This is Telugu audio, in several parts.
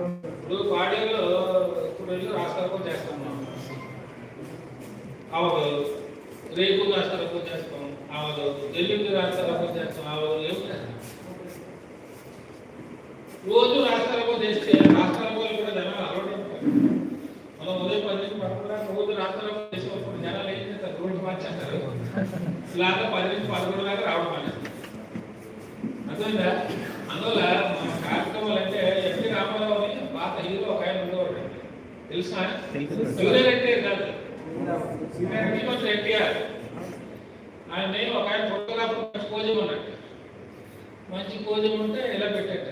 ఇప్పుడు పాడేలో ఇప్పుడు వెళ్ళి రాస్తారకం చేస్తాం అవదు రేపు రాస్తారకం చేస్తాం. అవదు ఎల్లుండి రాస్తారకం చేస్తాం. అవదు ఏం రోజు రాస్తారకం చేస్తే రాస్తారకం కూడా జనాలు అలవాటు మనం ఉదయం పది నుంచి పదకొండు రోజు రాస్తారకం చేసేటప్పుడు జనాలు ఏం చేస్తారు? రోడ్డు మార్చేస్తారు. ఇలాగా పది నుంచి పదకొండు దాకా రావడం అనేది. అర్థమైందా? అందువల్ల మన కార్యక్రమాలు అంటే ఎన్టీ రామారావు అని పాత హీరో ఒక ఆయన ఉండేవాడు తెలుసా జూనియర్ ఎన్టీఆర్ కాదు. ముఖ్యమంత్రి ఎన్టీఆర్. ఆయన ఒక ఆయన ఫోటోగ్రాఫర్ మంచి కోజం ఉన్నట్టు మంచి కోజం ఉంటే ఇలా పెట్టేట?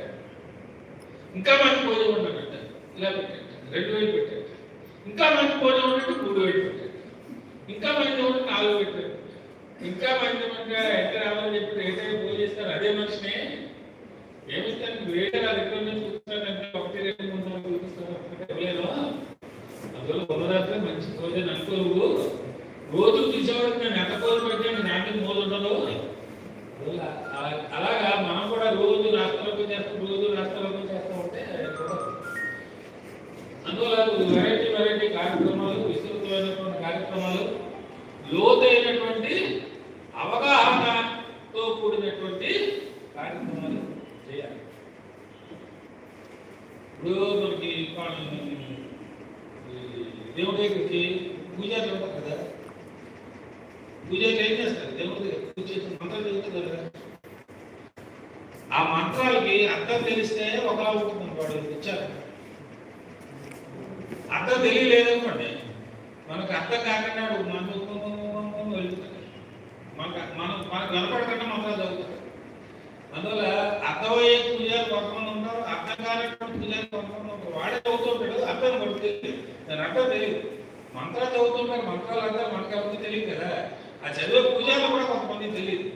ఇంకా మంచి కోజం ఉన్నట్టు ఇలా పెట్టేట? రెండు వేలు పెట్టేట. ఇంకా మంచి కోజం ఉన్నట్టు మూడు వేలు పెట్టేట. ఇంకా మంచి ఉంటే నాలుగు పెట్టారు ఇంకా మంచి మంచిగా ఎక్కడ రావాలని చెప్పి ఏదైతే పూజ చేస్తారు అదే మనిషిని. ఏమిస్తాను వేరే నా దగ్గర నుంచి చూస్తానంటే ఒకటి రెండు మూడు నాలుగు చూపిస్తాను ఒకటి ఇవ్వలేదు అందువల్ల ఉన్నదాంట్లో మంచి పూజ అనుకో నువ్వు రోజు తీసేవాడికి నేను ఎంత పూజ పెట్టాను నాటి మూడు ఉండదు అందువల్ల అలా- అలాగా మనం కూడా రోజు రాష్ట్రాలకు చేస్తాం రోజు రాష్ట్రాలకు చేస్తాం ఉంటే. అందువల్ల వెరైటీ వెరైటీ కార్యక్రమాలు విస్తృతమైనటువంటి కార్యక్రమాలు లోతైనటువంటి అవగాహనతో కూడినటువంటి కార్యక్రమాలు చేయాలి. ఇప్పుడు మనకి దేవుడి దగ్గరికి పూజలు ఉంటారు కదా. పూజలు ఏం చేస్తారు? దేవుడి పూజ చేసిన మంత్రాలు చదువుతారు కదా ఆ మంత్రాలకి అర్థం తెలిస్తే ఒకలా ఉంటుంది వాడు ఇచ్చారు. అర్థం తెలియలేదనుకోండి మనకు అర్థం కాకుండా మన మనకు మనం మనకు కనపడకుండా మంత్రాలు చదువుతారు అందువల్ల అర్థమయ్యే పూజలు కొంతమంది ఉంటారు అర్థం కానటువంటి పూజలు కొంతమంది ఉంటారు. వాడే చదువుతుంటాడు అర్థం కొడుతుంది దాని అర్థం తెలియదు. మంత్రాలు చదువుతుంటారు మంత్రాలు అంతా మనకి ఎవరికి తెలియదు కదా. ఆ చదివే పూజలు కూడా కొంతమంది తెలియదు.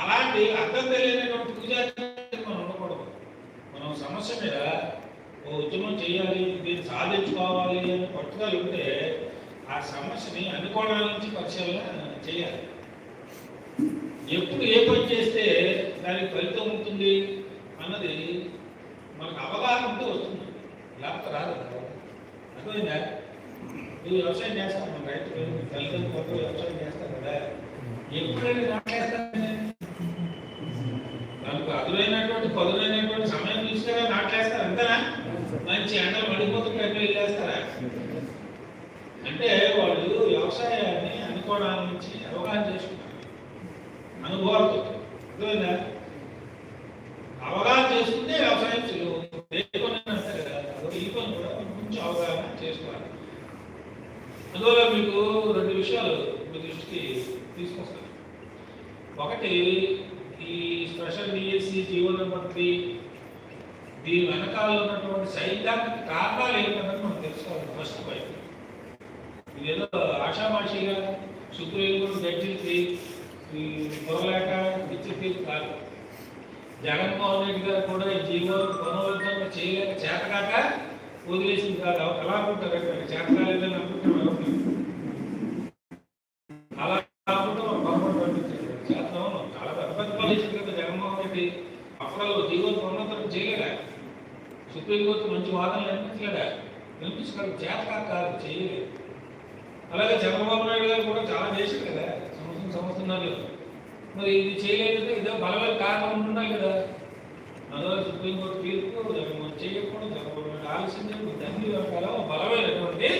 అలాంటి అర్థం తెలియనటువంటి పూజారి మనం ఉండకూడదు. మనం సమస్య మీద ఓ ఉద్యమం చేయాలి దీన్ని సాధించుకోవాలి అని పట్టుదల ఉంటే ఆ సమస్యని అనుకోవడం నుంచి పరిశీలన చేయాలి. ఎప్పుడు ఏ పని చేస్తే దానికి ఫలితం ఉంటుంది అన్నది మనకు అవగాహన ఉంటే వస్తుంది. లేకపోతే రాదు. అర్థమైందా? నువ్వు వ్యవసాయం చేస్తావు మన రైతు తల్లిదండ్రులు కొత్త వ్యవసాయం చేస్తావు కదా ఎప్పుడైనా నాటేస్తాను నాకు అదురైనటువంటి పదునైనటువంటి సమయం చూస్తే నాటేస్తారు అంతేనా? మంచి ఎండలు పడిపోతుంది ఎక్కడ వెళ్ళేస్తారా? అంటే వాళ్ళు వ్యవసాయాన్ని అనుకోవడం నుంచి అవగాహన చేసుకుంటారు అనుభవాలతో. అర్థమైందా? అవగాహన చేసుకుంటే వ్యవసాయం సులువు ఏ ఈ పని కూడా కొంచెం అవగాహన అందువల్ల మీకు రెండు విషయాలు మీ దృష్టికి తీసుకొస్తాను. ఒకటి ఈ స్పెషల్ డిఎస్సి జీవన భక్తి దీని వెనకాల ఉన్నటువంటి సైద్ధాంతిక కారణాలు ఏమిటన్నది మనం తెలుసుకోవాలి ఫస్ట్ పాయింట్ ఇదేదో ఆషామాషిగా సుప్రీంకోర్టు జడ్జిలకి ఈ పొరలేక ఇచ్చి కాదు. జగన్మోహన్ రెడ్డి గారు కూడా ఈ జీవో పునరుద్ధరణ చేయలేక చేతకాక వదిలేసింది కాదు అలా అనుకుంటారు చేత కాలేదని అనుకుంటారు ఎవరు? అలా కాకుండా ఒక పంపించారు చేద్దాం చాలా పెద్ద పెద్ద చేసింది కదా జగన్మోహన్ రెడ్డి. అప్పుడు సుప్రీంకోర్టు మంచి వాదనలు వినిపించలేదా వినిపించగలరు చేతకాక కాదు చేయలేదు. అలాగే చంద్రబాబు నాయుడు గారు కూడా చాలా చేశారు కదా సంవత్సరం సంవత్సరాలు మరి ఇది చేయలేదంటే ఇదే బలమైన కారణం ఉంటున్నాయి కదా. అందువల్ల సుప్రీంకోర్టు తీర్పు జగన్మోహన్ చేయకూడదు. చంద్రబాబు నాయుడు ఆలస్యం చేయడం వెనకాల బలమైనటువంటి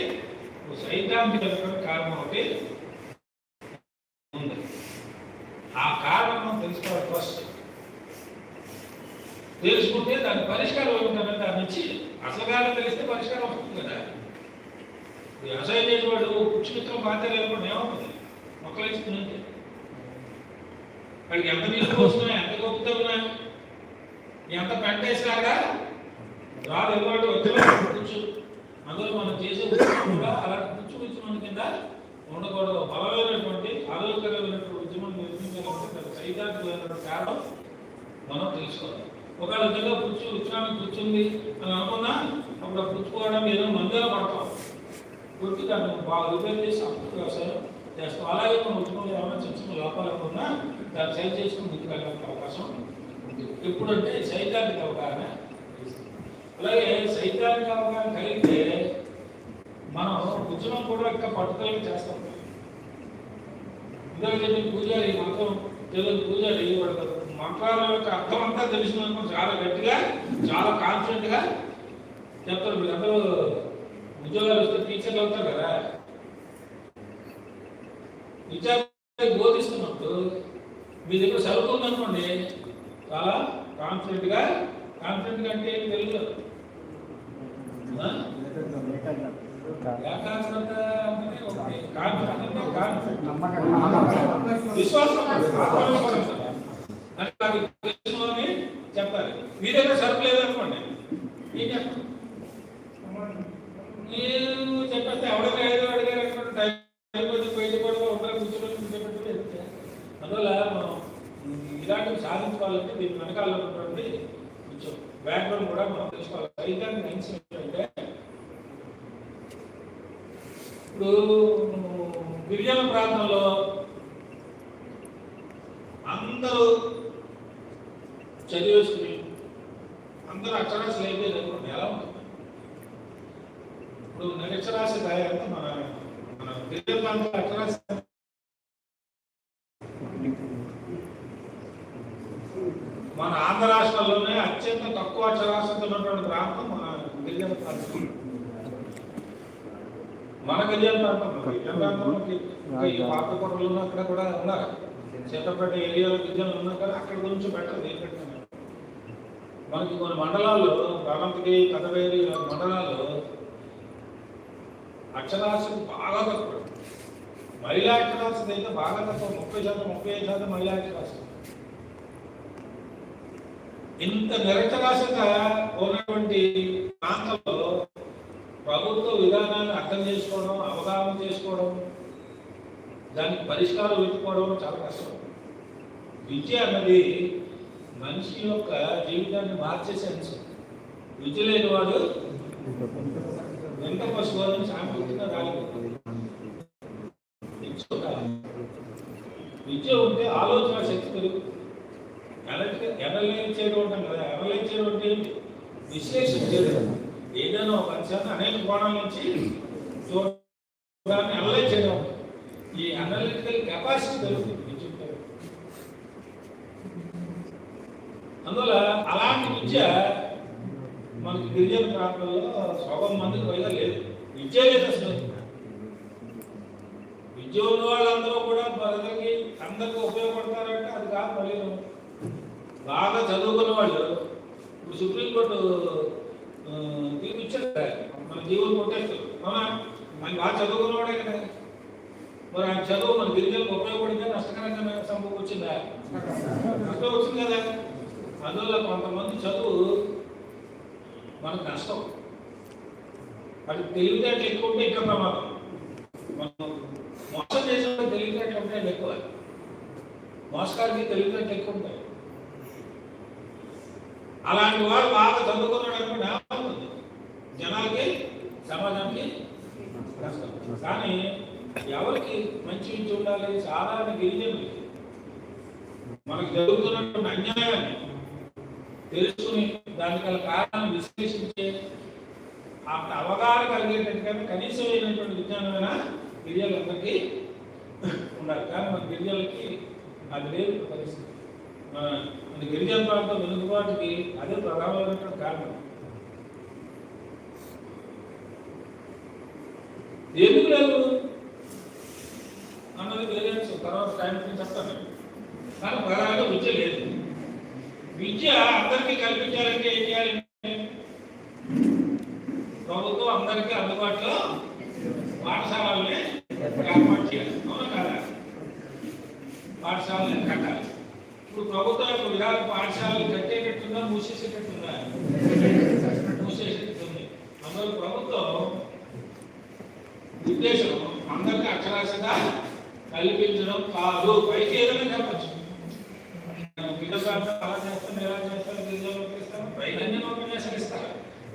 ఒక కారణం ఒకటి ఉంది. ఆ కారణం మనం తెలుసుకోవాలి ఫస్ట్ తెలుసుకుంటే దాని పరిష్కారం ఏమిటంటే దాని నుంచి అసలు కాలం తెలిస్తే పరిష్కారం వస్తుంది కదా. వ్యవసాయం చేసేవాడు పుచ్చిమిత్రం బాధ్యత లేకుండా ఏమవుతుంది మొక్కలు ఇస్తుందంటే వాడికి ఎంత నీళ్ళు పోస్తున్నాయి ఎంత గొప్పతున్నాయి ఎంత పంట వేసినాక రాదు ఎటువంటి వచ్చిన కూర్చు. అందులో మనం చేసే ఉద్యమం కూడా అలా కూర్చు ఉద్యమం కింద ఉండకూడదు. బలమైనటువంటి ఆరోగ్యకరమైనటువంటి ఉద్యమం నిర్మించాలంటే సైద్ధాంతికమైనటువంటి కారణం మనం తెలుసుకోవాలి. ఒకవేళ నిజంగా కూర్చు ఉత్సాహం కూర్చుంది అని అనుకున్నా అప్పుడు కూర్చుకోవడం ఏదో మందిలో పడతాం. గుర్తు దాన్ని బాగా రిపేర్ చేసి అప్పుడు వ్యవసాయం చేస్తాం అలాగే మన ఉద్యమంలో ఏమైనా చిన్న చిన్న లోపాలు ఉన్నా దాన్ని సరి చేసుకుని ముందుకు వెళ్ళడానికి అవకాశం ఉంది. ఎప్పుడంటే సైద్ధాంతిక అవగాహన అలాగే సైద్ధాంతిక అవగాహన కలిగితే మనం ఉద్యమం కూడా ఇంకా పట్టుదలగా చేస్తాం. ఇందాక చెప్పిన పూజారి మొత్తం తెలుగు పూజారి వాడు మంత్రాల యొక్క అర్థం అంతా తెలిసిన చాలా గట్టిగా చాలా కాన్ఫిడెంట్గా చెప్తారు. మీరందరూ ఉద్యోగాలు వస్తే టీచర్లు అవుతారు కదా. విద్యార్థి బోధిస్తున్నప్పుడు మీ దగ్గర చదువుతుంది చాలా కాన్ఫిడెంట్గా కాన్ఫిడెంట్గా అంటే తెలుగు ఆ? ఏకాగ్రత అంటే ఒకటి. కాన్ఫిడెంట్ అంటే కాన్ఫిడెంట్ విశ్వాసం ఆత్మవిశ్వాసం అంటే నాకు తెలుసు అని చెప్పాలి మీ దగ్గర సరుకు లేదనుకోండి ఏం చెప్పండి మీరు చెప్పేస్తే ఎవరికి ఐదు అడిగారు అనుకోండి టైం అయిపోతే బయట కూడా ఒకరు కూర్చొని కూర్చోబెట్టి వెళ్తే అందువల్ల మనం ఇలాంటివి సాధించుకోవాలంటే దీని వెనకాల ఉన్నటువంటి కొంచెం బ్యాక్గ్రౌండ్ కూడా మనం తెలుసుకోవాలి సైతాన్ని మెయిన్స్ ఏంటంటే ఇప్పుడు గిరిజన ప్రాంతంలో అందరూ చదివేసుకుని అందరూ అక్షరాస్యులు అయిపోయింది అనుకోండి ఎలా ఉంటుంది ఇప్పుడు తయారు అంటే మన మన గిరిజన ప్రాంతంలో మన ఆంధ్ర రాష్ట్రాల్లోనే అత్యంత తక్కువ అక్షరాస్యత ఉన్నటువంటి ప్రాంతం మన గిరిజన ప్రాంతం మన గిరిజన ప్రాంతం గిరిజన ప్రాంతంలోకి ఇంకా ఈ పాత కొట్టలు అక్కడ కూడా ఉన్నారు. చేతపేట ఏరియాలో గిరిజనులు ఉన్నారు కానీ అక్కడ గురించి పెట్టదు ఏం మనకి కొన్ని మండలాల్లో ప్రారంభికి కథవేరి మండలాల్లో అక్షరాస్యత బాగా తక్కువ. మహిళా అక్షరాస్యత అయితే బాగా తక్కువ. ముప్పై శాతం ముప్పై ఐదు శాతం మహిళా అక్షరాస్యత ఇంత నిరక్షరాస్యత ఉన్నటువంటి ప్రాంతంలో ప్రభుత్వ విధానాన్ని అర్థం చేసుకోవడం అవగాహన చేసుకోవడం దానికి పరిష్కారం వెతుక్కోవడం చాలా కష్టం. విద్య అన్నది మనిషి యొక్క జీవితాన్ని మార్చేసే అంశం. విద్య లేని వాడు ఎంత పశువు అని విద్య ఉంటే ఆలోచన శక్తి పెరుగుతుంది ఎనలైజ్ చేయడం ఉంటాం కదా ఎనలైజ్ చేయడం అంటే విశ్లేషణ చేయడం ఏదైనా ఒక అంశాన్ని అనేక కోణాల నుంచి చూడడాన్ని అనలైజ్ చేయడం ఈ అనలిటికల్ కెపాసిటీ పెరుగుతుంది అందువల్ల అలాంటి విద్య మనకి గిరిజన ప్రాంతంలో సగం మందికి పైగా లేదు విద్య లేదు అసలు ఉద్యోగం వాళ్ళందరూ కూడా ప్రజలకి అందరికీ ఉపయోగపడతారంటే అది కాదు మళ్ళీ బాగా చదువుకున్న వాళ్ళు ఇప్పుడు సుప్రీంకోర్టు తీర్పు ఇచ్చారు మన జీవులు కొట్టేస్తారు. అవునా? మనకి బాగా చదువుకున్నవాడే కదా. మరి ఆయన చదువు మన గిరిజనులకు ఉపయోగపడిందా? నష్టకరంగా సంభవం వచ్చిందా? నష్టం వచ్చింది కదా. అందువల్ల కొంతమంది చదువు మనకు నష్టం. అది తెలివితేటలు ఎక్కువ ఉంటే ఇంకా ప్రమాదం. మనం తెలివితేటలు ఉంటాయి ఎక్కువ. మోసగారికి తెలివితేటలు ఎక్కువ ఉంటాయి. అలాంటి వాడు బాగా చదువుకున్నాడు అనుకుంటే ఏమవుతుంది? జనాలకి సమాజానికి కష్టం కానీ ఎవరికి మంచి విద్య ఉండాలి? సాధారణ గిరిజనులకి. మనకు జరుగుతున్నటువంటి అన్యాయాన్ని తెలుసుకుని దానికి గల కారణం విశ్లేషించే ఆ అవగాహన కలిగేటట్టుగా కనీసమైనటువంటి విజ్ఞానమైన గిరిజనులందరికీ ఉండాలి. కానీ మన గిరిజనులకి అది లేదు పరిస్థితి. మన మన గిరిజన ప్రాంతం వెనుకబాటుకి అదే ప్రధానమైనటువంటి కారణం. ఎందుకు లేదు? అన్నది వేరే తర్వాత టైం చెప్తాను కానీ ప్రధానంగా విద్య లేదు. విద్య అందరికీ కల్పించాలంటే ఏం చేయాలి? ప్రభుత్వం అందరికీ అందుబాటులో పాఠశాలల్ని ఏర్పాటు చేయాలి. అవునా కదా? పాఠశాలను కట్టాలి ఇప్పుడు ప్రభుత్వం యొక్క విధానం పాఠశాలలు కట్టేటట్టున్నా మూసేసేటట్టున్నా మూసేసేటట్టుంది. అందువల్ల ప్రభుత్వం ఉద్దేశం అందరికీ అక్షరాస్యత కల్పించడం కాదు. పైకి ఏదైనా చెప్పచ్చు. అలా చేస్తాం ఎలా చేస్తాం గిరిజనులు చేస్తాం పైన ఉపన్యాసాలు ఇస్తారు.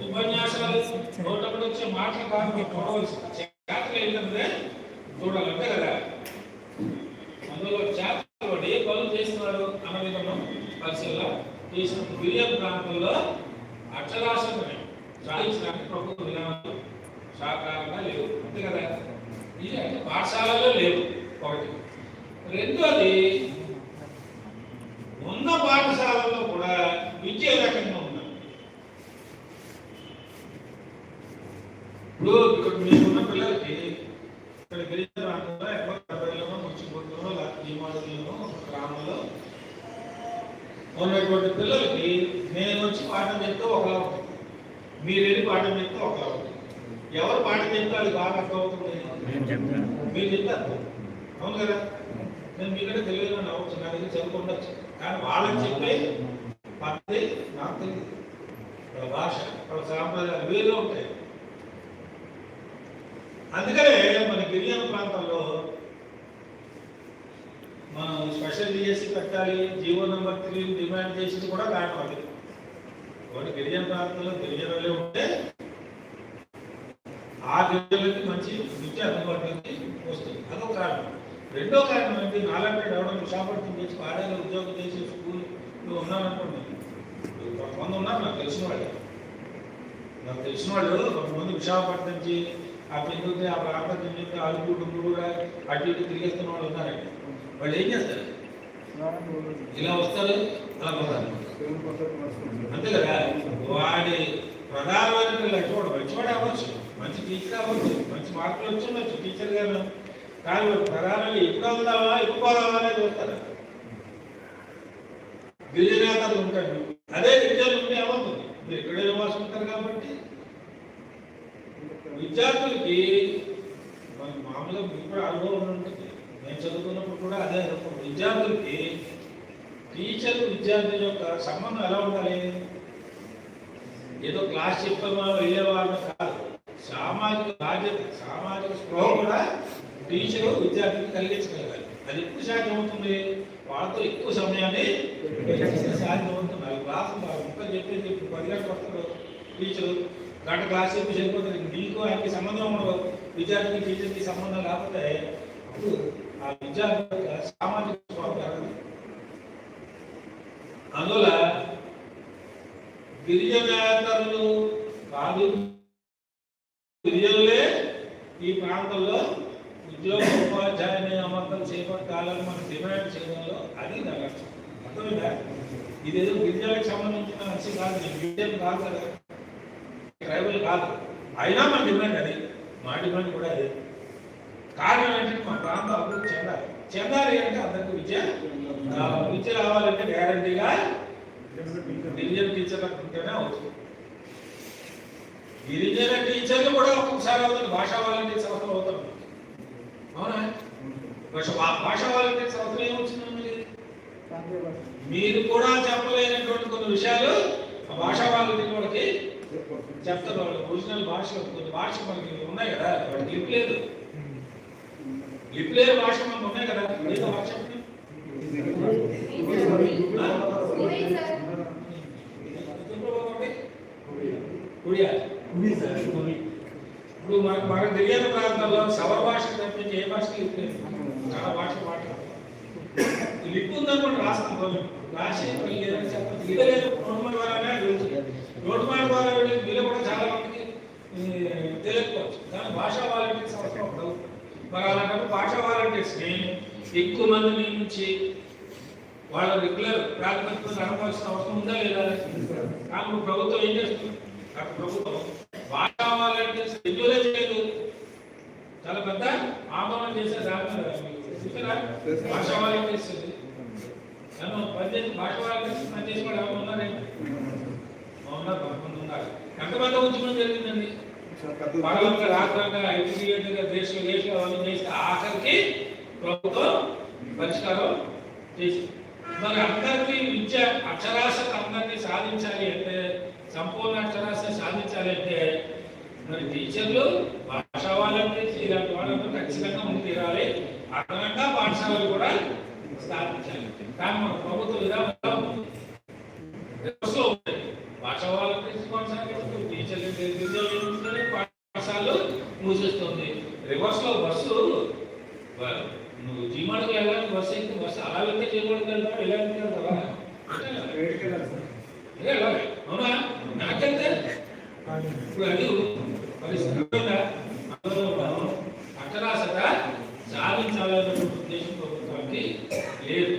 ఉపన్యాసాలు నోటప్పుడు వచ్చే మాటలు కాదు మీరు చూడవలసి చేతలు ఏంటంటే చూడాలంటే కదా అందులో చేతలు వాడు ఏ పనులు చేస్తున్నారు అన్న విధంగా పరిశీలన చేసిన గిరిజన ప్రాంతంలో అక్షరాస్యతని సాధించడానికి ప్రభుత్వ విధానాలు సహకారంగా లేవు అంతే కదా ఇది అంటే పాఠశాలలో లేవు ఒకటి రెండోది ఉన్న పాఠశాలలో కూడా విద్య రకంగా ఉంది ఇప్పుడు ఇక్కడ మీకున్న పిల్లలకి ఇక్కడ గిరిజన ప్రాంతంలో ఎక్కడో డెబ్బైలోనో ముచ్చిపోతులో లేకపోతే జీమాడులోనో గ్రామంలో ఉన్నటువంటి పిల్లలకి నేను వచ్చి పాఠం చెప్తే ఒకలా ఉంటుంది. మీరు వెళ్ళి పాఠం చెప్తే ఒకలా ఉంటుంది. ఎవరు పాఠం చెప్తే అది బాగా అర్థమవుతుంది? మీరు చెప్తారు అవును కదా? నేను మీకంటే తెలియదు అవ్వచ్చు నా దగ్గర చదువుకుండొచ్చు కానీ వాళ్ళకి చెప్పే పద్ధతి నాకు తెలియదు. వాళ్ళ భాష వాళ్ళ సాంప్రదాయాలు వేరే ఉంటాయి. అందుకనే మన గిరిజన ప్రాంతంలో మనం స్పెషల్ డిఎస్సి పెట్టాలి జీవో నెంబర్ త్రీ డిమాండ్ చేసింది కూడా కారణం అది గిరిజన ప్రాంతంలో గిరిజనలే ఉంటే ఆ పిల్లలకి మంచి విద్య అందుబాటులోకి వస్తుంది. అదొక కారణం. రెండో కారణం ఏంటి? నాలంటే రావడం విశాఖపట్నం చేసి పాడేలో ఉద్యోగం చేసి స్కూల్లో ఉన్నారనుకోండి. కొంతమంది ఉన్నారు నాకు తెలిసిన వాళ్ళు. నాకు తెలిసిన వాళ్ళు కొంతమంది విశాఖపట్నం నుంచి ఆ పెందుకు ఆ ప్రాంతం నుంచి అలుగు డుంగుడు అటు ఇటు తిరిగేస్తున్న వాళ్ళు ఉన్నారండి. వాళ్ళు ఏం చేస్తారు? ఇలా వస్తారు అలా పోతారు. అంతే కదా? వాడి ప్రధానమైన లక్ష్యం మంచివాడు అవ్వచ్చు. మంచి టీచర్ అవ్వచ్చు మంచి మార్కులు వచ్చి ఉండొచ్చు. టీచర్ గారు కానీ వాడు ప్రధానంగా ఎప్పుడు వెళ్దామా ఎప్పుడు పోదామా అనేది చూస్తారు గిరిజనేతలు ఉంటాడు అదే విద్యలు ఉంటే ఏమవుతుంది? మీరు ఇక్కడే నివాసం ఉంటారు కాబట్టి. విద్యార్థులకి మామూలుగా మీకు కూడా అనుభవం ఉంటుంది. నేను చదువుకున్నప్పుడు కూడా అదే అనుభవం. విద్యార్థులకి టీచర్ విద్యార్థుల యొక్క సంబంధం ఎలా ఉండాలి? ఏదో క్లాస్ చెప్పమా వెళ్ళేవాళ్ళని కాదు. సామాజిక బాధ్యత సామాజిక స్పృహ కూడా టీచరు విద్యార్థికి కలిగించగలగాలి. అది ఎక్కువ సాధ్యం అవుతుంది వాళ్ళతో ఎక్కువ సమయాన్ని సాధ్యం అవుతుంది అది క్లాస్ ముక్క చెప్పేది ఇప్పుడు పది గంటలు వస్తారు టీచరు గంట క్లాస్ చెప్పి సరిపోతుంది. నీకు ఆయనకి సంబంధం ఉండదు. విద్యార్థికి టీచర్కి సంబంధం లేకపోతే అప్పుడు ఆ విద్యార్థి సామాజిక స్పృహ కలగదు అందువల్ల గిరిజనేతరులు కాదు గిరిజనులే ఈ ప్రాంతంలో ఉద్యోగ ఉపాధ్యాయ నియామకం చేపట్టాలని మనం డిమాండ్ చేయడంలో అది నా లక్ష్యం అర్థమైందా? ఇదేదో గిరిజనులకు సంబంధించిన లక్ష్యం కాదు నేను గిరిజన కాదు కదా. ట్రైబల్ కాదు. అయినా మన డిమాండ్ అది. మా డిమాండ్ కూడా అదే. కారణం ఏంటంటే మా ప్రాంతం అభివృద్ధి చెందాలి. చెందాలి అంటే అందరికీ విద్య విద్య రావాలంటే గ్యారంటీగా గిరిజన టీచర్లకు ఉంటేనే అవుతుంది. గిరిజన టీచర్లు కూడా ఒక్కొక్కసారి అవుతారు భాషా వాలంటీర్స్ అవసరం అవుతారు అవునా? భాష భాషా వాలంటీర్స్ అవసరం ఏమొచ్చిందండి మీరు కూడా చెప్పలేనటువంటి కొన్ని విషయాలు ఆ భాషా వాలంటీర్ వాళ్ళకి చెప్తారు వాళ్ళు ఒరిజినల్ భాషలో కొన్ని భాష మనకి ఉన్నాయి కదా. వాడికి లిప్ లేదు. లిప్ లేని భాష మనకు ఉన్నాయి కదా. ఏదో భాష మనకు మన తెలియని ప్రాంతంలో సవర భాష తప్పించి ఏ భాష లిప్ లేదు. చాలా భాష మాట్లాడతాం లిప్ ఉందనుకోండి రాస్తాం కొంచెం రాసి మళ్ళీ రోడ్డు మాట ద్వారా రోడ్డు మాట ద్వారా వీళ్ళు కూడా చాలా మందికి తెలియకపోవచ్చు. కానీ భాషా వాలంటీర్స్ అవసరం ఉండవు మరి అలాంటి భాషా వాలంటీర్స్ని ఎక్కువ మంది నియమించి వాళ్ళ రెగ్యులర్ ప్రాతిపదికన నడపాల్సిన అవసరం ఉందా లేదా కానీ ప్రభుత్వం ఏం చేస్తుంది? అక్కడ ప్రభుత్వం వాడు కావాలంటే రెగ్యులే చేయదు చాలా పెద్ద ఆందోళన చేసే సాధన మీద మీకు చూసారా? భాషా నన్ను పనిచేసి భాష వాళ్ళకి పనిచేసి వాళ్ళు ఎవరు ఉన్నారండి ఉన్నారు కొంతమంది ఉన్నారు. ఎంతమంది ఉద్యమం జరిగిందండి. పగలంగా రాత్రంగా ఐటీగా దేశం దేశం అవన్నీ చేస్తే ఆఖరికి ప్రభుత్వం పరిష్కారం చేసింది. మరి అందరికీ విద్య అక్షరాస్యత అందరినీ సాధించాలి అంటే సంపూర్ణ అక్షరాస్యత సాధించాలి అంటే మరి టీచర్లు భాషా వాళ్ళంటే ఇలాంటి వాళ్ళందరూ ఖచ్చితంగా ముందు తీరాలి. అదనంగా పాఠశాలలు కూడా స్థాపించాలి. కానీ మన ప్రభుత్వ విధానం. భాష వాళ్ళకి కొనసాగిస్తుంది టీచర్లు గిరిజనులు పాఠశాలలు మూసేస్తుంది. రివర్స్లో బస్సు నువ్వు జీమాడికి వెళ్ళాలి బస్సు ఎక్కి బస్సు అలా వెళ్తే జీమాడికి వెళ్తావా ఇలా వెళ్తావా ఇదే వెళ్ళాలి అవునా నాకెళ్తే ఇప్పుడు అది పరిస్థితి ఉందా? అందులో మనం అక్షరాస్యత సాధించాలనే ఉద్దేశం ప్రభుత్వానికి లేదు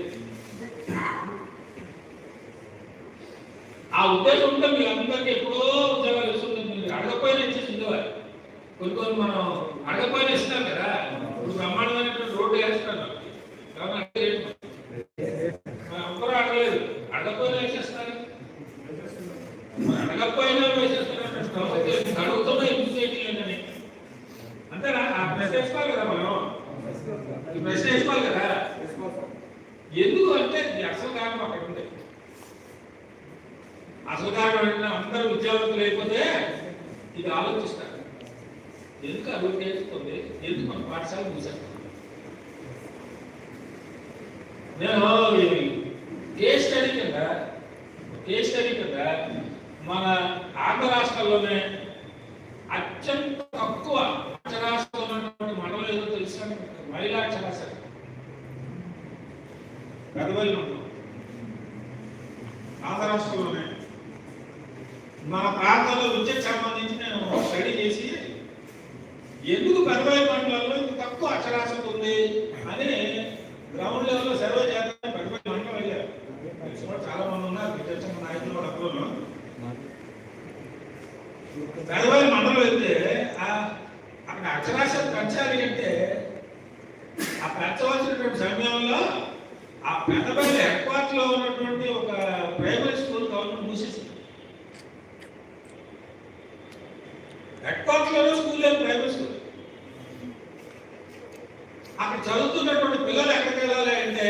ఆ ఉద్దేశం ఉంటే మీరు అందరికీ ఎప్పుడో ఉద్యోగాలు ఇస్తుంది మీరు అడగపోయినా ఇచ్చేసి ఉండేవారు కొన్ని కొన్ని మనం అడగపోయినా ఇస్తున్నారు కదా ఇప్పుడు బ్రహ్మాండమైనటువంటి రోడ్డు వేస్తున్నారు ఎవరు అడగలేదు. మరి అందరూ అడగలేదు అడగపోయినా వేసేస్తారు మరి అడగకపోయినా వేసేస్తున్నారు అడుగుతున్నా ఎందుకు చేయట్లేదని అంతేనా ఆ ప్రశ్న వేసుకోవాలి కదా మనం ఈ ప్రశ్న వేసుకోవాలి కదా ఎందుకు అంటే ఇది అసలు కారణం అక్కడ ఉంది అసలు కారణం ఏంటంటే అందరూ విద్యావంతులు అయిపోతే ఇది ఆలోచిస్తారు. ఎందుకు అభివృద్ధి చేస్తుంది ఎందుకు మన పాఠశాల మూసేస్తాం నేను కేస్ స్టడీ కింద కేస్ స్టడీ కింద మన ఆంధ్ర రాష్ట్రాల్లోనే అత్యంత తక్కువ అక్షరాస్యత ఉన్నటువంటి మండలం ఏదో తెలుసా మహిళా అక్షరాస్యత పెదవల్లి మండలం ఆంధ్ర రాష్ట్రంలోనే మన ప్రాంతంలో విద్యకు సంబంధించిన నేను స్టడీ చేసి ఎందుకు పెద్దవాయి మండలంలో ఇంత తక్కువ అక్షరాస్యత ఉంది? అని గ్రౌండ్ లెవెల్లో సర్వే చేద్దాం పెద్దవాయి మండలం వెళ్ళారు చాలా మంది ఉన్నారు. విద్యాసంఘ నాయకులు కూడా అప్పుడు పెద్దవాయి మండలం వెళ్తే అక్కడ అక్షరాస్యత పెంచాలి అంటే ఆ పెంచవలసినటువంటి సమయంలో ఆ పెద్దపల్లి హెడ్ క్వార్టర్లో ఉన్నటువంటి ఒక ప్రైమరీ స్కూల్ గవర్నమెంట్ మూసేసింది. హెడ్ స్కూల్ లేదు ప్రైమరీ స్కూల్. అక్కడ చదువుతున్నటువంటి పిల్లలు ఎక్కడికి వెళ్ళాలి అంటే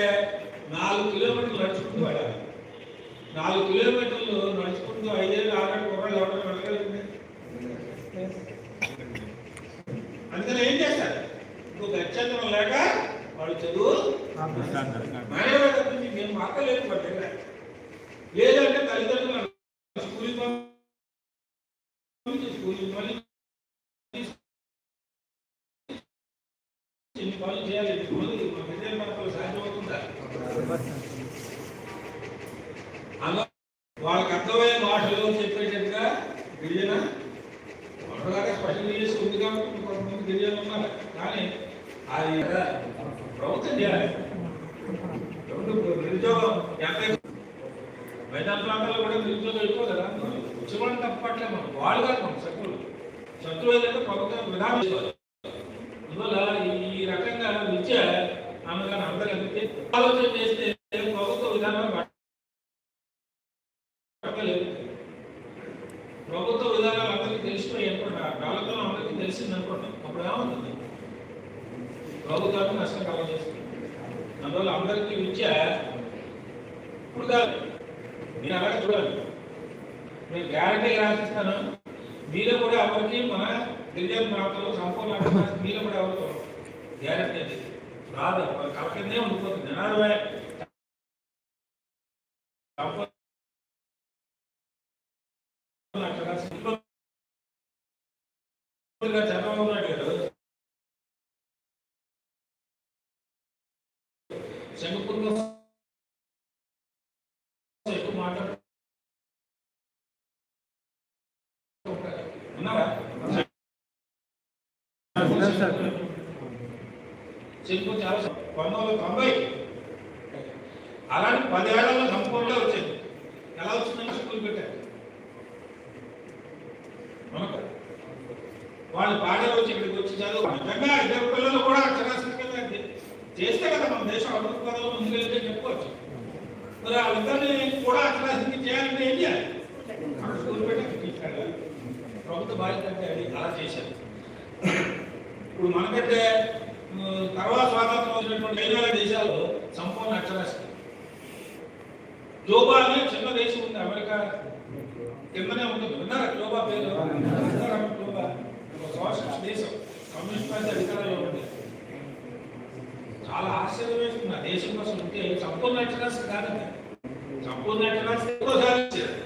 నాలుగు కిలోమీటర్లు నడుచుకుంటూ వెళ్ళాలి. నాలుగు కిలోమీటర్లు నడుచుకుంటూ ఐదేళ్ళు ఆరేళ్ళు కుర్రాళ్ళు ఎవరైనా వెళ్ళగలిగింది? అందుకని ఏం చేస్తారు? ఇంకొక గచ్చంతరం లేక వాడు చదువు మానేవాడు తప్పించి నేను మార్కలు లేదు వాడి దగ్గర లేదంటే తల్లిదండ్రులు ఇన్ని పనులు చేయాలి. ఇన్ని పనులు మా విద్యా పథకాలు సాధ్యమవుతుందా అలా వాళ్ళకి అర్థమయ్యే భాషలో చెప్పేటట్టుగా గిరిజన ఒకలాగా స్పష్టం చేసి ఉంది కాబట్టి కొంతమంది గిరిజన ఉన్నారు. కానీ అది ప్రభుత్వం చేయాలి. రెండు నిరుద్యోగం ఎంత మైదాన ప్రాంతాల్లో కూడా నిరుద్యోగం ఎక్కువ కదా. ఉద్యోగం తప్పట్లే మనం వాళ్ళు కాదు మనం శత్రువులు. శత్రువు ఏదైతే ప్రభుత్వం విధానం చేసుకోవాలి అందువల్ల ఈ రకంగా విద్య అన్నగానే అందరికీ ఆలోచన చేస్తే ప్రభుత్వ విధానం పట్టలేదు ప్రభుత్వ విధానాలు అందరికీ తెలిసిపోయి అనుకుంటా ప్రభుత్వం అందరికీ తెలిసింది అనుకుంటాం అప్పుడు ఏమవుతుంది ప్రభుత్వానికి నష్టం కలగజేస్తుంది అందువల్ల అందరికీ విద్య ఇప్పుడు కాదు నేను అలాగే చూడాలి. నేను గ్యారంటీ రాసిస్తాను. మీలో కూడా ఎవరికి మన గిరిజన ప్రాంతంలో సంపూర్ణ మీలో కూడా ఎవరికి గ్యారంటీ అది. రాదు. కలకనే ఉండిపోతుంది. నినాదమే. సంపూర్ణ అక్షరాస్యత. చంద్రబాబు శిల్పం చాలా పంతొమ్మిది వందల తొంభై. అలాంటి పదేళ్ళలో సంపూర్ణంగా వచ్చింది ఎలా వచ్చిందంటే స్కూల్ పెట్టారు. మనకు వాళ్ళు పాడే వచ్చి ఇక్కడికి వచ్చి చదువు నిజంగా ఇద్దరు పిల్లలు కూడా అక్షరాస్యత చేస్తే కదా మన దేశం అభివృద్ధి పదంలో ముందుకెళ్తే చెప్పుకోవచ్చు. చెప్పుకోవచ్చు మరి వాళ్ళిద్దరిని కూడా అట్లా చేయాలంటే ఏం చేయాలి? అక్కడ స్కూల్ పెట్టి తీసుకెళ్ళాలి ప్రభుత్వ బాధ్యత అంటే అది. అలా చేశారు. ఇప్పుడు మనకంటే తర్వాత స్వాతంత్రం వచ్చినటువంటి ఐదు దేశాలు సంపూర్ణ అక్షరాస్యత. గ్లోబా అనే చిన్న దేశం ఉంది అమెరికా. కిందనే ఉంటుంది. విన్నారా గ్లోబా పేరు? విన్నారా సోషలిస్ట్ దేశం. కమ్యూనిస్ట్ పార్టీ అధికారంలో ఉంది. చాలా ఆశ్చర్యం వేస్తుంది. ఆ దేశం కోసం ఉంటే సంపూర్ణ అక్షరాస్యత కాదండి. సంపూర్ణ అక్షరాస్యత ఎక్కువ సాధించారు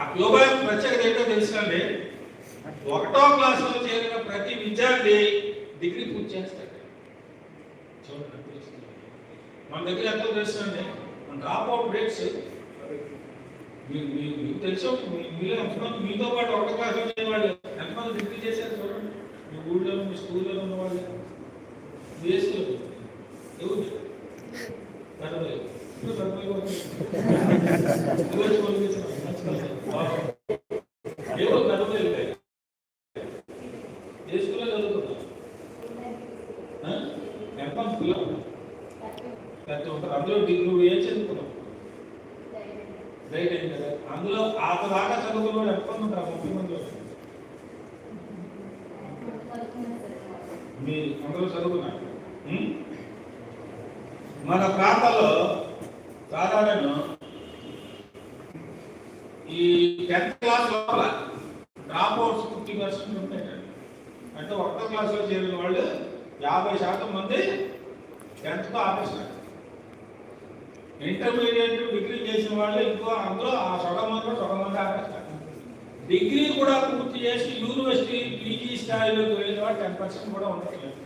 ఆ క్యూబా ప్రత్యేకత ఏంటో తెలుసుకోండి ఒకటో క్లాసులో చేరిన ప్రతి విద్యార్థి డిగ్రీ పూర్తి చేస్తాడు చూడండి. మన దగ్గర ఎంతో తెలుసండి మన డ్రాప్ అవుట్ రేట్స్ మీకు మీకు మీకు తెలుసు మీలో ఎంతమంది మీతో పాటు ఒకటో క్లాసులో చేరిన వాళ్ళు ఎంతమంది డిగ్రీ చేశారు చూడండి మీ ఊళ్ళో మీ స్కూల్లో ఉన్న వాళ్ళు దేశంలో ఎవరు పెద్దలు ఇప్పుడు పెద్దలు ఎవరు పంపించారు ఎవరు పెద్దలు వెళ్ళాయి ఏ స్కూల్లో చదువుకున్నావు ఎంత స్కూల్లో ప్రతి ఒక్కరు అందులో డిగ్రీ నువ్వు ఏం చదువుకున్నావు రైట్ అయింది కదా అందులో బాగా దాకా చదువుకున్న వాళ్ళు ఉంటారు? ముప్పై మంది మీ అందరూ చదువుకున్నారు. మన ప్రాంతంలో సాధారణ ఈ టెన్త్ క్లాస్ లోపల డ్రాప్ అవుట్స్ ఫిఫ్టీ పర్సెంట్ ఉంటాయండి అంటే ఒకటో క్లాస్లో చేరిన వాళ్ళు యాభై శాతం మంది టెన్త్తో ఆపేస్తారు. ఇంటర్మీడియట్ డిగ్రీ చేసిన వాళ్ళు ఇంకో అందులో ఆ సగం మంది సగం మంది ఆపేస్తారు. డిగ్రీ కూడా పూర్తి చేసి యూనివర్సిటీ పీజీ స్థాయిలోకి వెళ్ళిన వాళ్ళు టెన్ పర్సెంట్ కూడా ఉండట్లేదు.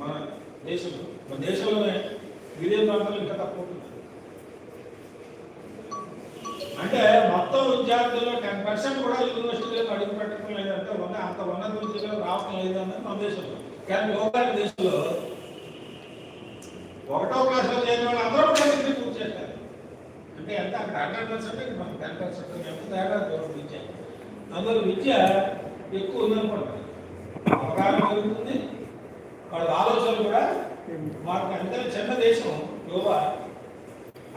మన దేశంలో మన దేశంలోనే విదేశ ప్రాంతాలు ఇంకా తక్కువ అంటే మొత్తం విద్యార్థుల్లో టెన్ పర్సెంట్ కూడా యూనివర్సిటీలో అడుగు పెట్టడం లేదంటే ఉన్న అంత ఉన్నత విద్యలో రావడం లేదన్నది మన దేశంలో. కానీ లోకాల దేశంలో ఒకటో క్లాస్లో చేరిన వాళ్ళు అందరూ డిగ్రీ పూర్తి చేస్తారు? అంటే ఎంత అక్కడ హండ్రెడ్ పర్సెంట్ మనం టెన్ పర్సెంట్ ఎంత తేడా దూరం విద్య అందులో విద్య ఎక్కువ ఉందనుకోండి. అవగాహన పెరుగుతుంది. వాళ్ళ ఆలోచనలు కూడా మాకు అంతే చిన్న దేశం యోగా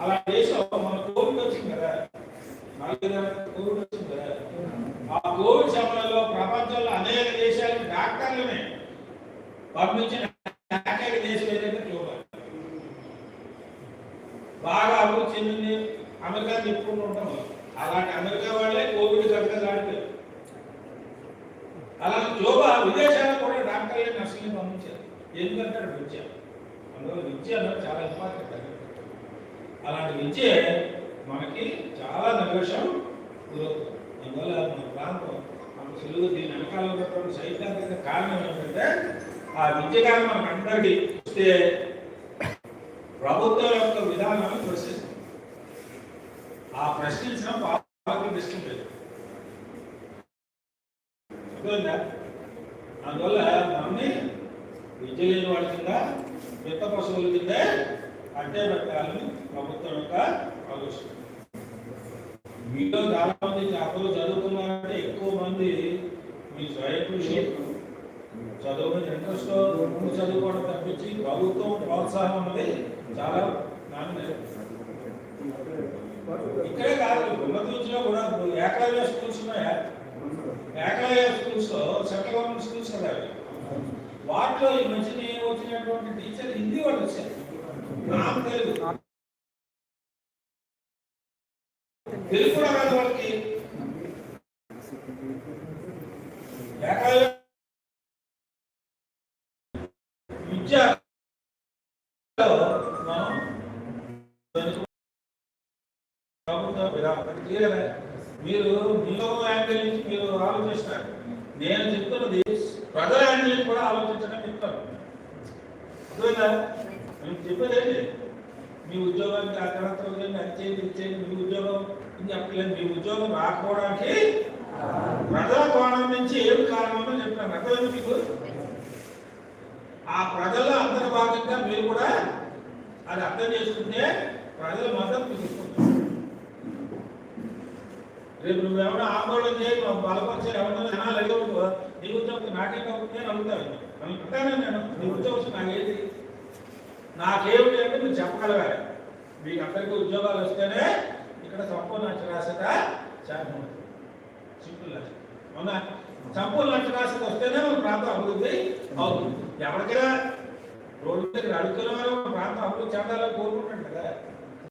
అలా దేశం మన కోవిడ్ వచ్చింది కదా. కోవిడ్ వచ్చింది కదా. ఆ కోవిడ్ సమయంలో ప్రపంచంలో అనేక దేశాలకు డాక్టర్లనే పంపించిన ఏకైక దేశం ఏదైతే క్యూబా బాగా అభివృద్ధి చెందింది అమెరికా చెప్పుకుంటూ ఉంటాము అలాంటి అమెరికా వాళ్ళే కోవిడ్ కనుక దాడిపోయారు అలా క్యూబా విదేశాలకు కూడా డాక్టర్లే నర్సులు పంపించారు. ఎందుకంటే విద్య. అందులో విద్య అనేది చాలా ఇంపార్టెంట్ అది. అలాంటి విద్య మనకి చాలా నిర్లక్ష్యం గురవుతుంది అందువల్ల మన ప్రాంతం మన తెలుగు దీని వెనకాల ఉన్నటువంటి సైద్ధాంతిక కారణం ఏంటంటే ఆ విద్య కానీ మనకు అందరికీ వస్తే ప్రభుత్వం యొక్క విధానాన్ని ప్రశ్నిస్తుంది ఆ ప్రశ్నించిన పాపకి ఇష్టం లేదు. అందువల్ల మనల్ని విద్య లేని వాళ్ళ కింద మిత్త పశువుల కింద అంటే పెట్టాలని ప్రభుత్వం యొక్క ఆలోచన. మీలో చాలా మంది అప్పుడు చదువుకున్నారంటే ఎక్కువ మంది మీ స్వయం కృషి చదువు ఇంట్రెస్ట్ చదువుకోవడం తప్పించి ప్రభుత్వం ప్రోత్సాహం అన్నది చాలా ఇక్కడే కాదు ఉన్నత కూడా ఏకలవ్య స్కూల్స్ ఉన్నాయా? Eklavya schools central government schools కదా వాటిలో ఈ మధ్యన వచ్చినటువంటి టీచర్ హిందీ వాళ్ళు వచ్చారు. నాకు తెలుగు తెలుగు కూడా క్లియర్ మీరు మీలో యాంగిల్ నుంచి మీరు ఆలోచిస్తారు నేను చెప్తున్నది ప్రజల యాంగిల్ నుంచి కూడా ఆలోచించడం చెప్తాను అర్థమైందా? మేము చెప్పేది ఏంటి మీ ఉద్యోగానికి ఆ తర్వాత ఉద్యోగం అది చేయండి ఇది చేయండి మీ ఉద్యోగం ఇది చెప్పలేదు మీ ఉద్యోగం రాకపోవడానికి ప్రజల కోణం నుంచి ఏమి కారణమో చెప్తాను అర్థమైంది మీకు? ఆ ప్రజల అంతర్భాగంగా మీరు కూడా అది అర్థం చేసుకుంటే ప్రజల మద్దతు రేపు నువ్వు రేపు ఆందోళన చేయి బలపరిచారు ఎవరైనా జనాలు అడిగవు నీ ఉద్యోగం నాకే కాబట్టి నేను అడుగుతాను అనుకుంటాను నేను. నీ ఉద్యోగం నాకేది నాకేమిటి అంటే నువ్వు చెప్పగలగాలి. మీకు అందరికీ ఉద్యోగాలు వస్తేనే ఇక్కడ సంపూర్ణ అక్షరాస్యత శాతం సింపుల్ లాజిక్. అవునా? సంపూర్ణ అక్షరాస్యత వస్తేనే మన ప్రాంతం అభివృద్ధి అవుతుంది. ఎవరికైనా రోడ్డు దగ్గర అడుగుతున్న ప్రాంతం అభివృద్ధి చెందాలని కోరుకుంటాం కదా.